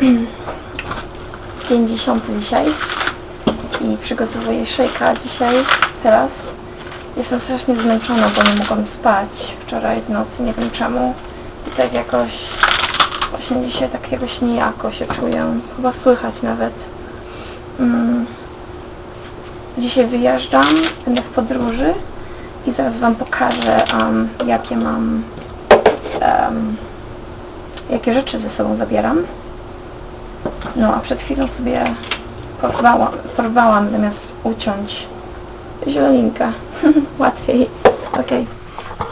Dzień dziesiąty dzisiaj i przygotowuję szejka dzisiaj, teraz. Jestem strasznie zmęczona, bo nie mogłam spać wczoraj w nocy, nie wiem czemu. I tak jakoś właśnie dzisiaj tak jakoś niejako się czuję. Chyba słychać nawet. Mm. Dzisiaj wyjeżdżam, będę w podróży i zaraz Wam pokażę, um, jakie mam, um, jakie rzeczy ze sobą zabieram. No, a przed chwilą sobie porwałam, porwałam zamiast uciąć zieloninkę. Łatwiej. Okej.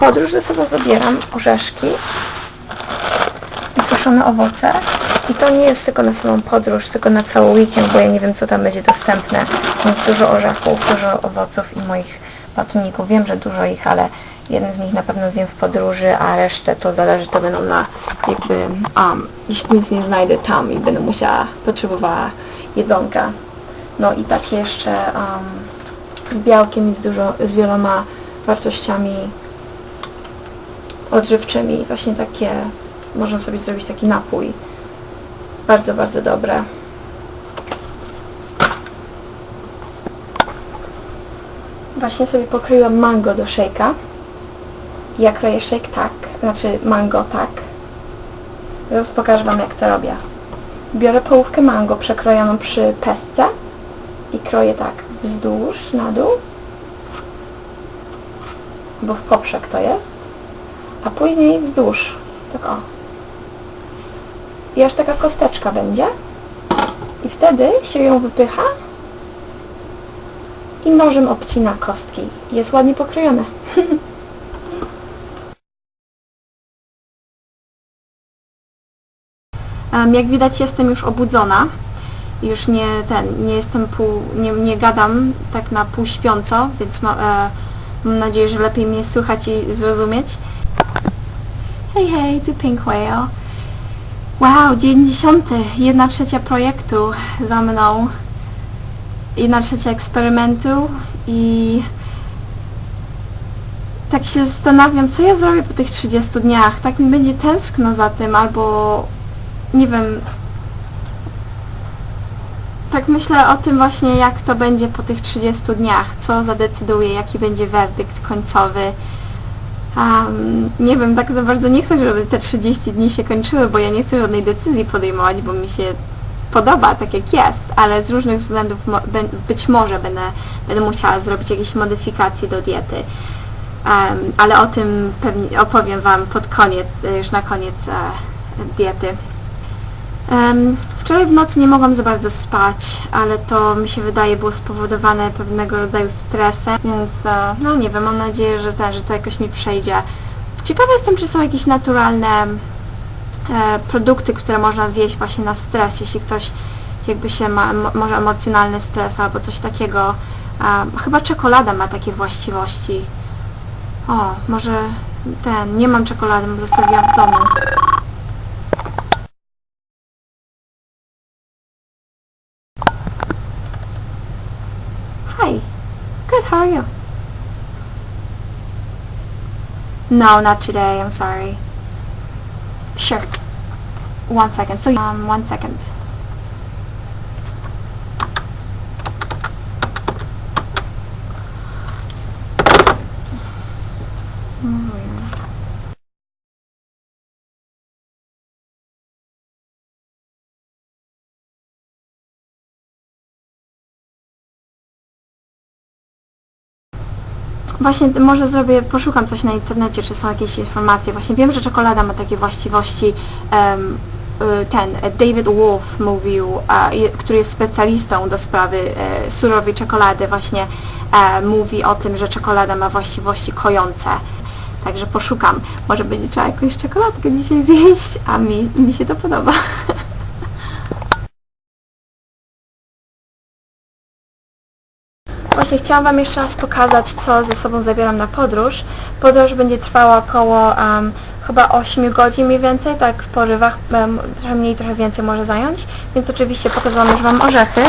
Podróż ze sobą zabieram orzeszki i suszone owoce. I to nie jest tylko na samą podróż, tylko na cały weekend, bo ja nie wiem, co tam będzie dostępne. Więc dużo orzechów, dużo owoców i moich batoników. Wiem, że dużo ich, ale jeden z nich na pewno zjem w podróży, a resztę to zależy, to będą na jakby, um, jeśli nic nie znajdę tam i będę musiała, potrzebowała jedzonka. No i tak jeszcze um, z białkiem i z, dużo, z wieloma wartościami odżywczymi. Właśnie takie, można sobie zrobić taki napój. Bardzo, bardzo dobre. Właśnie sobie pokryłam mango do szejka. Ja kroję shake tak, znaczy mango tak. Zaraz pokażę Wam jak to robię. Biorę połówkę mango przekrojoną przy pestce i kroję tak wzdłuż, na dół, bo w poprzek to jest, a później wzdłuż, tak o. I aż taka kosteczka będzie i wtedy się ją wypycha i nożem obcina kostki. Jest ładnie pokrojone. Jak widać jestem już obudzona. Już nie ten, nie jestem pół, nie, nie gadam tak na pół śpiąco, więc ma, e, mam nadzieję, że lepiej mnie słychać i zrozumieć. Hej, hej, tu Pink Whale. Wow, dzień dziesiąty, jedna trzecia projektu za mną. Jedna trzecia eksperymentu i tak się zastanawiam, co ja zrobię po tych 30 dniach. Tak mi będzie tęskno za tym, albo nie wiem. Tak myślę o tym właśnie, jak to będzie po tych 30 dniach, co zadecyduje, jaki będzie werdykt końcowy. Um, nie wiem, tak za bardzo nie chcę, żeby te 30 dni się kończyły, bo ja nie chcę żadnej decyzji podejmować, bo mi się podoba tak jak jest, ale z różnych względów być może będę, będę musiała zrobić jakieś modyfikacje do diety. Em, ale o tym pewnie opowiem Wam pod koniec, e, już na koniec e, diety. Em, wczoraj w nocy nie mogłam za bardzo spać, ale to mi się wydaje było spowodowane pewnego rodzaju stresem, więc e, no nie wiem, mam nadzieję, że, ten, że to jakoś mi przejdzie. Ciekawa jestem, czy są jakieś naturalne produkty, które można zjeść właśnie na stres, jeśli ktoś jakby się ma mo, może emocjonalny stres albo coś takiego. Chyba czekolada ma takie właściwości. O, może ten, nie mam czekolady, zostawiłam w domu. Hi. Good, how are you? No, not today, I'm sorry. Sure. One second. So, um, one second. Właśnie może zrobię, poszukam coś na internecie, czy są jakieś informacje. Właśnie wiem, że czekolada ma takie właściwości. y, ten e, David Wolf mówił, który jest specjalistą do sprawy e, surowej czekolady, właśnie e, mówi o tym, że czekolada ma właściwości kojące. Także poszukam. Może będzie trzeba jakąś czekoladkę dzisiaj zjeść, a mi, mi się to podoba. Właśnie chciałam Wam jeszcze raz pokazać, co ze sobą zabieram na podróż. Podróż będzie trwała około um, chyba 8 godzin mniej więcej, tak w porywach, um, trochę mniej, trochę więcej może zająć, więc oczywiście pokazałam już Wam orzechy.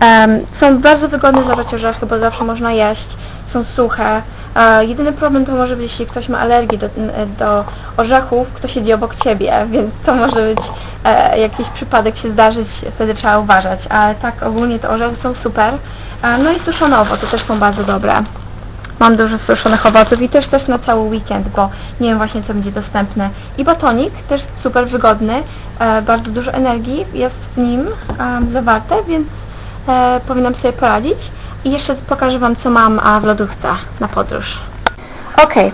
Um, są bardzo wygodne zabrać orzechy, bo zawsze można jeść, są suche, E, jedyny problem to może być, jeśli ktoś ma alergię do, do orzechów, kto siedzi obok Ciebie, więc to może być e, jakiś przypadek się zdarzyć, wtedy trzeba uważać, ale tak ogólnie te orzechy są super. E, no i suszone owoce też są bardzo dobre. Mam dużo suszonych owoców i też też na cały weekend, bo nie wiem właśnie co będzie dostępne. I batonik, też super wygodny, e, bardzo dużo energii jest w nim em, zawarte, więc e, powinnam sobie poradzić. I jeszcze pokażę Wam co mam a, w lodówce na podróż. Okej,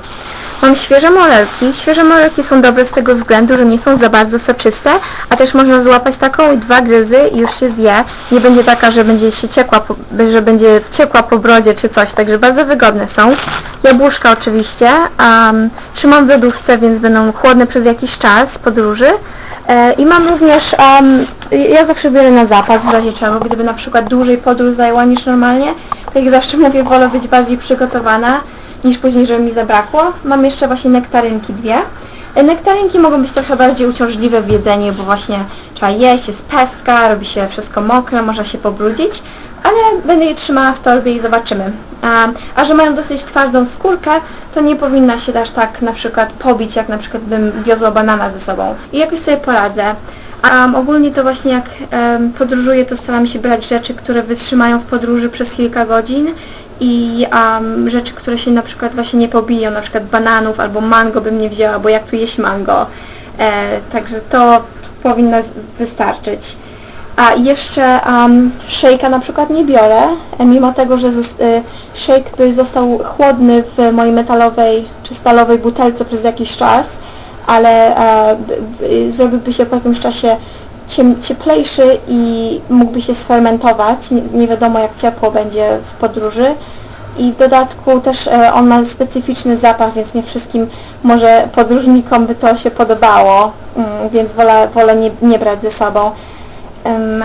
mam świeże morelki. Świeże morelki są dobre z tego względu, że nie są za bardzo soczyste, a też można złapać taką i dwa gryzy i już się zje. Nie będzie taka, że będzie się ciekła, po, że będzie ciekła po brodzie czy coś, także bardzo wygodne są. Jabłuszka oczywiście. Um, trzymam w lodówce, więc będą chłodne przez jakiś czas podróży. E, I mam również, um, ja zawsze biorę na zapas w razie czego, gdyby na przykład dłużej podróż zajęła niż normalnie, tak jak zawsze mówię, wolę być bardziej przygotowana niż później, żeby mi zabrakło. Mam jeszcze właśnie nektarynki dwie. E, Nektarynki mogą być trochę bardziej uciążliwe w jedzeniu, bo właśnie trzeba jeść, jest pestka, robi się wszystko mokre, można się pobrudzić, ale będę je trzymała w torbie i zobaczymy. A, a że mają dosyć twardą skórkę, to nie powinna się aż tak na przykład pobić, jak na przykład bym wiozła banana ze sobą. I jakoś sobie poradzę. Um, ogólnie to właśnie jak um, podróżuję, to staram się brać rzeczy, które wytrzymają w podróży przez kilka godzin i um, rzeczy, które się na przykład właśnie nie pobiją, na przykład bananów albo mango bym nie wzięła, bo jak tu jeść mango. E, także to powinno wystarczyć. A jeszcze um, szejka na przykład nie biorę, mimo tego, że zos- y, shake by został chłodny w mojej metalowej czy stalowej butelce przez jakiś czas, ale e, b- zrobiłby się po jakimś czasie cieplejszy i mógłby się sfermentować. Nie, nie wiadomo jak ciepło będzie w podróży. I w dodatku też e, on ma specyficzny zapach, więc nie wszystkim może podróżnikom by to się podobało, mm, więc wolę, wolę nie, nie brać ze sobą. Em,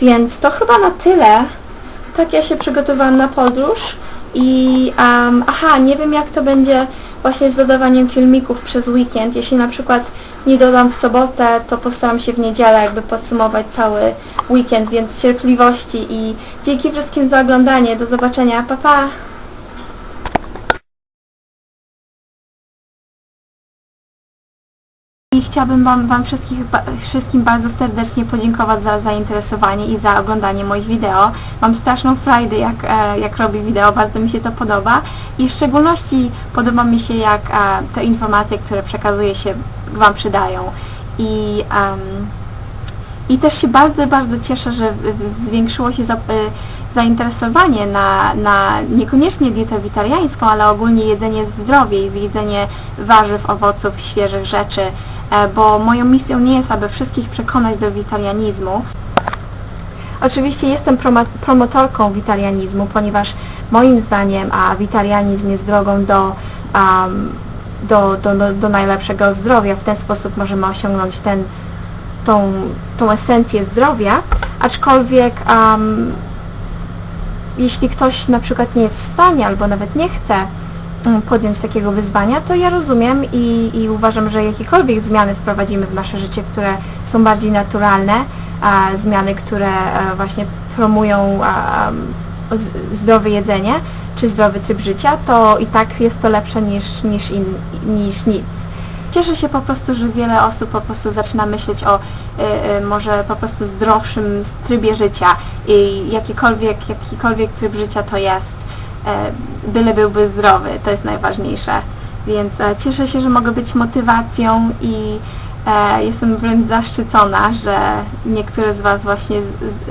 więc to chyba na tyle. Tak ja się przygotowałam na podróż i em, aha, nie wiem jak to będzie właśnie z dodawaniem filmików przez weekend. Jeśli na przykład nie dodam w sobotę, to postaram się w niedzielę jakby podsumować cały weekend, więc cierpliwości i dzięki wszystkim za oglądanie. Do zobaczenia. Pa pa! Chciałabym Wam, wam wszystkich, ba, wszystkim bardzo serdecznie podziękować za zainteresowanie i za oglądanie moich wideo. Mam straszną frajdę jak, e, jak robię wideo, bardzo mi się to podoba i w szczególności podoba mi się jak e, te informacje, które przekazuję się Wam przydają. I, em, i też się bardzo, bardzo cieszę, że zwiększyło się za, y, zainteresowanie na, na niekoniecznie dietę witariańską, ale ogólnie jedzenie zdrowie i jedzenie warzyw, owoców, świeżych rzeczy, e, bo moją misją nie jest, aby wszystkich przekonać do witarianizmu. Oczywiście jestem promotorką witarianizmu, ponieważ moim zdaniem a witarianizm jest drogą do, am, do, do, do, najlepszego zdrowia. W ten sposób możemy osiągnąć ten, tą, tą esencję zdrowia, aczkolwiek am, jeśli ktoś na przykład nie jest w stanie albo nawet nie chce podjąć takiego wyzwania, to ja rozumiem i, i uważam, że jakiekolwiek zmiany wprowadzimy w nasze życie, które są bardziej naturalne, a, zmiany, które e, właśnie promują zdrowe jedzenie czy zdrowy tryb życia, to i tak jest to lepsze niż, niż, in, niż nic. Cieszę się po prostu, że wiele osób po prostu zaczyna myśleć o y, y, może po prostu zdrowszym trybie życia i jakikolwiek, jakikolwiek tryb życia to jest, y, byle byłby zdrowy, to jest najważniejsze. Więc e, cieszę się, że mogę być motywacją i e, jestem wręcz zaszczycona, że niektóre z Was właśnie z, z,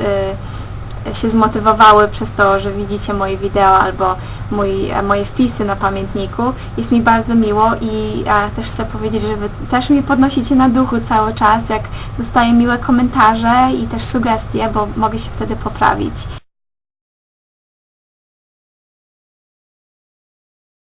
y, się zmotywowały przez to, że widzicie moje wideo albo mój, e, moje wpisy na pamiętniku. Jest mi bardzo miło i e, też chcę powiedzieć, że Wy też mnie podnosicie na duchu cały czas, jak dostaję miłe komentarze i też sugestie, bo mogę się wtedy poprawić.